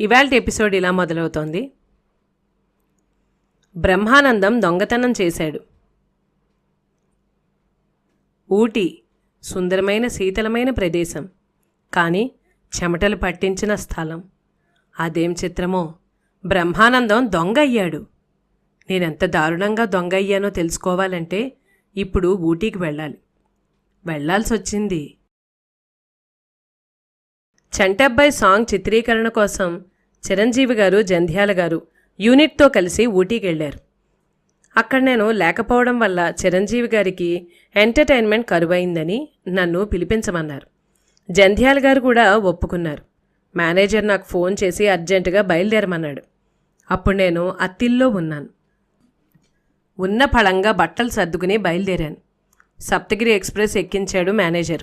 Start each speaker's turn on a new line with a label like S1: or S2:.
S1: ఇవాళ ఎపిసోడ్ ఇలా మొదలవుతోంది. బ్రహ్మానందం దొంగతనం చేశాడు. ఊటీ సుందరమైన శీతలమైన ప్రదేశం. కానీ చెమటలు పట్టించిన స్థలం. అదేం చిత్రమో? బ్రహ్మానందం దొంగ అయ్యాడు. నేనెంత దారుణంగా దొంగ అయ్యానో తెలుసుకోవాలంటే ఇప్పుడు ఊటీకి వెళ్ళాలి. వెళ్ళాల్సి వచ్చింది చంటబ్బాయి సాంగ్ చిత్రీకరణ కోసం చిరంజీవి గారు జంధ్యాల గారు యూనిట్తో కలిసి ఊటీకి వెళ్ళారు అక్కడ నేను లేకపోవడం వల్ల చిరంజీవి గారికి ఎంటర్టైన్మెంట్ కరువైందని నన్ను పిలిపించమన్నారు. జంధ్యాల గారు కూడా ఒప్పుకున్నారు. మేనేజర్ నాకు ఫోన్ చేసి అర్జెంటుగా బయలుదేరమన్నాడు. అప్పుడు నేను అత్తిల్లో ఉన్నాను. ఉన్న ఫలంగా బట్టలు సర్దుకుని బయలుదేరాను. సప్తగిరి ఎక్స్ప్రెస్ ఎక్కించాడు మేనేజర్.